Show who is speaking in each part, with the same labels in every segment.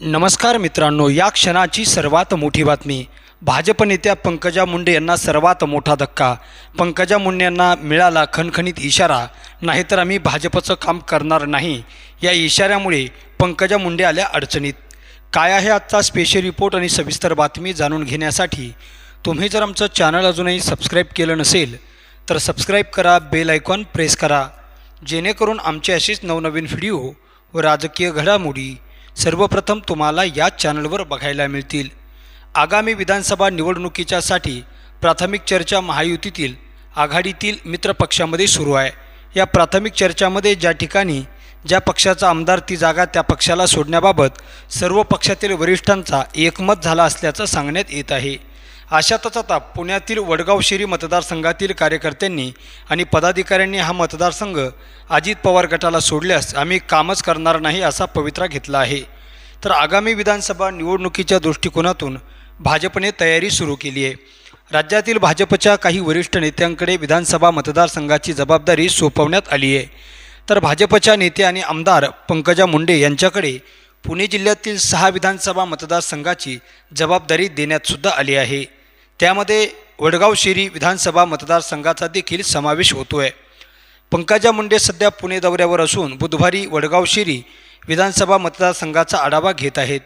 Speaker 1: नमस्कार मित्रांनो या क्षणाची सर्वात मोठी बातमी. भाजप नेत्या पंकजा मुंडे यांना सर्वात मोठा धक्का. पंकजा मुंडे यांना मिळाला खणखणीत इशारा. नाहीतर आम्ही भाजपचं काम करणार नाही. या इशाऱ्यामुळे पंकजा मुंडे आल्या अडचणीत. काय आहे आजचा स्पेशल रिपोर्ट आणि सविस्तर बातमी जाणून घेण्यासाठी? तुम्ही जर आमचं चॅनल अजूनही सबस्क्राईब केलं नसेल तर सबस्क्राईब करा बेल आयकॉन प्रेस करा. जेणेकरून आमचे असेच नवनवीन व्हिडिओ व राजकीय घडामोडी सर्वप्रथम तुम्हाला या चॅनलवर बघायला मिळतील. आगामी विधानसभा निवडणुकीच्यासाठी प्राथमिक चर्चा महायुतीतील आघाडीतील मित्रपक्षामध्ये सुरू आहे. या प्राथमिक चर्चामध्ये ज्या ठिकाणी ज्या पक्षाचा आमदार ती जागा त्या पक्षाला सोडण्याबाबत सर्व पक्षातील वरिष्ठांचा एकमत झाला असल्याचं सांगण्यात येत आहे. अशातच आता पुण्यातील वडगाव शिरी मतदारसंघातील कार्यकर्त्यांनी आणि पदाधिकाऱ्यांनी हा मतदारसंघ अजित पवार गटाला सोडल्यास आम्ही कामच करणार नाही असा पवित्रा घेतला आहे. तर आगामी विधानसभा निवडणुकीच्या दृष्टिकोनातून भाजपने तयारी सुरू केली आहे. राज्यातील भाजपच्या काही वरिष्ठ नेत्यांकडे विधानसभा मतदारसंघाची जबाबदारी सोपवण्यात आली आहे. तर भाजपच्या नेते आणि आमदार पंकजा मुंडे यांच्याकडे पुणे जिल्ह्यातील सहा विधानसभा मतदारसंघाची जबाबदारी देण्यातसुद्धा आली आहे. त्यामध्ये वडगाव शिरी विधानसभा मतदारसंघाचा देखील समावेश होतो आहे पंकजा मुंडे सध्या पुणे दौऱ्यावर असून बुधवारी वडगाव शिरी विधानसभा मतदारसंघाचा आढावा घेत आहेत.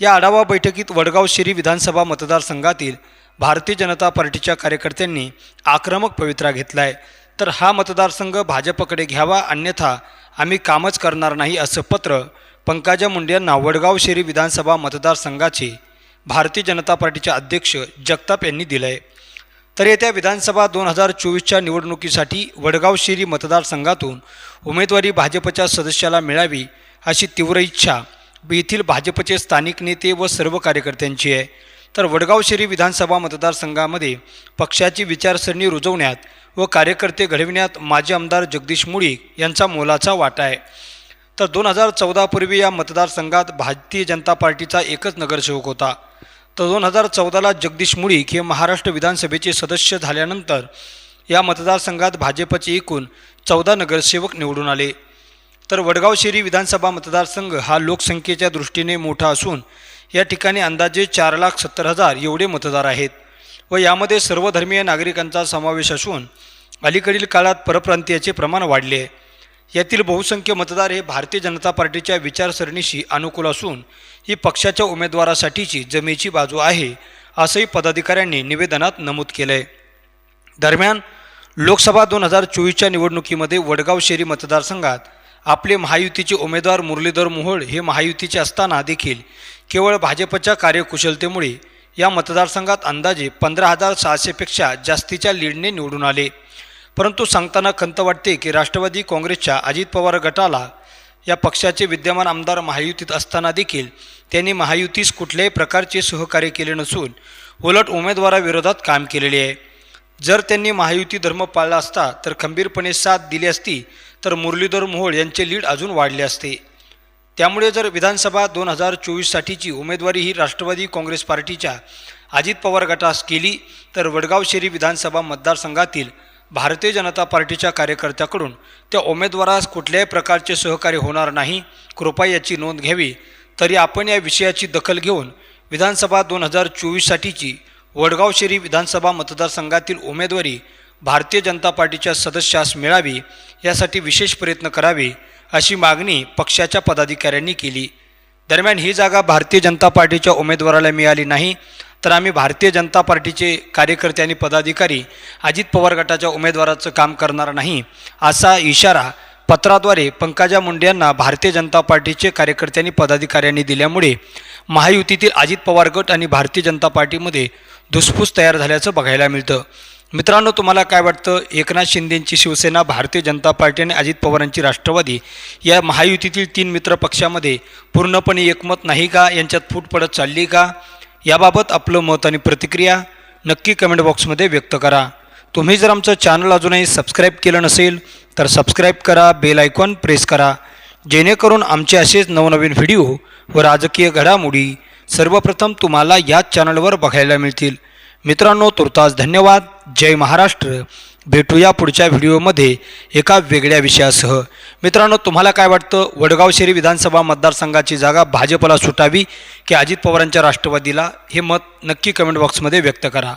Speaker 1: या आढावा बैठकीत वडगाव शिरी विधानसभा मतदारसंघातील भारतीय जनता पार्टीच्या कार्यकर्त्यांनी आक्रमक पवित्रा घेतला आहे तर हा मतदारसंघ भाजपकडे घ्यावा अन्यथा आम्ही कामच करणार नाही असं पत्र पंकजा मुंडे यांना वडगाव शेरी विधानसभा मतदारसंघाचे भारतीय जनता पार्टीचे अध्यक्ष जगताप यांनी दिलं आहे तर येत्या विधानसभा दोन हजार चोवीसच्या निवडणुकीसाठी वडगाव शेरी मतदारसंघातून उमेदवारी भाजपच्या सदस्याला मिळावी अशी तीव्र इच्छा येथील भाजपचे स्थानिक नेते व सर्व कार्यकर्त्यांची आहे. तर वडगाव शहरी विधानसभा मतदारसंघामध्ये पक्षाची विचारसरणी रुजवण्यात व कार्यकर्ते घडविण्यात माजी आमदार जगदीश मुळीक यांचा मोलाचा वाटा आहे. तर दोन हजार चौदापूर्वी या मतदारसंघात भारतीय जनता पार्टीचा एकच नगरसेवक होता. तर दोन हजार चौदाला जगदीश मुळीक हे महाराष्ट्र विधानसभेचे सदस्य झाल्यानंतर या मतदारसंघात भाजपचे एकूण चौदा नगरसेवक निवडून आले. तर वडगाव शेरी विधानसभा मतदारसंघ हा लोकसंख्येच्या दृष्टीने मोठा असून या ठिकाणी अंदाजे चार लाख सत्तर हजार एवढे मतदार आहेत व यामध्ये सर्वधर्मीय नागरिकांचा समावेश असून अलीकडील काळात परप्रांतीयाचे प्रमाण वाढले आहे. यातील बहुसंख्य मतदार हे भारतीय जनता पार्टीच्या विचारसरणीशी अनुकूल असून ही पक्षाच्या उमेदवारासाठीची जमेची बाजू आहे असंही पदाधिकाऱ्यांनी निवेदनात नमूद केलं आहे दरम्यान लोकसभा दोन हजार चोवीसच्या निवडणुकीमध्ये वडगाव शेरी मतदारसंघात आपले महायुतीचे उमेदवार मुरलीधर मोहोळ हे महायुतीचे असताना देखील केवळ भाजपच्या कार्यकुशलतेमुळे या मतदारसंघात अंदाजे पंधरा हजार सहाशेपेक्षा जास्तीच्या लीडने निवडून आले. परंतु सांगताना खंत वाटते की राष्ट्रवादी काँग्रेसच्या अजित पवार गटाला या पक्षाचे विद्यमान आमदार महायुतीत असताना देखील त्यांनी महायुतीस कुठल्याही प्रकारचे सहकार्य केले नसून उलट उमेदवाराविरोधात काम केलेले आहे. जर त्यांनी महायुती धर्म पाळला असता तर खंबीरपणे साथ दिली असती तर मुरलीधर मोहोळ यांचे लीड अजून वाढले असते. त्यामुळे जर विधानसभा दोन हजार चोवीससाठीची उमेदवारी ही राष्ट्रवादी काँग्रेस पार्टीच्या अजित पवार गटास केली तर वडगाव शेरी विधानसभा मतदारसंघातील भारतीय जनता पार्टीच्या कार्यकर्त्याकडून त्या उमेदवारास कुठल्याही प्रकारचे सहकार्य होणार नाही कृपया याची नोंद घ्यावी. तरी आपण या विषयाची दखल घेऊन विधानसभा दोन हजार चोवीससाठीची वडगाव शिरी विधानसभा मतदारसंघातील उमेदवारी भारतीय जनता पार्टीच्या सदस्यास मिळावी यासाठी विशेष प्रयत्न करावे अशी मागणी पक्षाच्या पदाधिकाऱ्यांनी केली. दरम्यान ही जागा भारतीय जनता पार्टीच्या उमेदवाराला मिळाली नाही तर आम्ही भारतीय जनता पार्टीचे कार्यकर्ते आणि पदाधिकारी अजित पवार गटाच्या उमेदवाराचं काम करणार नाही असा इशारा पत्राद्वारे पंकजा मुंडे यांना भारतीय जनता पार्टीचे कार्यकर्त्यांनी पदाधिकाऱ्यांनी दिल्यामुळे महायुतीतील अजित पवार गट आणि भारतीय जनता पार्टीमध्ये धुसफूस तयार झाल्याचं बघायला मिळतं. मित्रांनो तुम्हाला काय वाटतं? एकनाथ शिंदेंची शिवसेना भारतीय जनता पार्टी आणि अजित पवारांची राष्ट्रवादी या महायुतीतील तीन मित्र पक्षामध्ये पूर्णपणे एकमत नाही का? यांच्यात फूट पडत चालली का? याबाबत आपलं मत आणि प्रतिक्रिया नक्की कमेंट बॉक्समध्ये व्यक्त करा. तुम्ही जर आमचं चॅनल अजूनही सबस्क्राईब केलं नसेल तर सबस्क्राईब करा बेल आयकॉन प्रेस करा. जेणेकरून आमचे असेच नवनवीन व्हिडिओ व राजकीय घडामोडी सर्वप्रथम तुम्हाला याच चॅनलवर बघायला मिळतील. मित्रांनो तुर्तास धन्यवाद. जय महाराष्ट्र. भेटूया पुढच्या व्हिडिओमध्ये एका वेगळ्या विषयासह. मित्रांनो तुम्हाला काय वाटतं? वडगाव शेरी विधानसभा मतदारसंघाची जागा भाजपला सुटावी की अजित पवारांच्या राष्ट्रवादीला? हे मत नक्की कमेंट बॉक्समध्ये व्यक्त करा.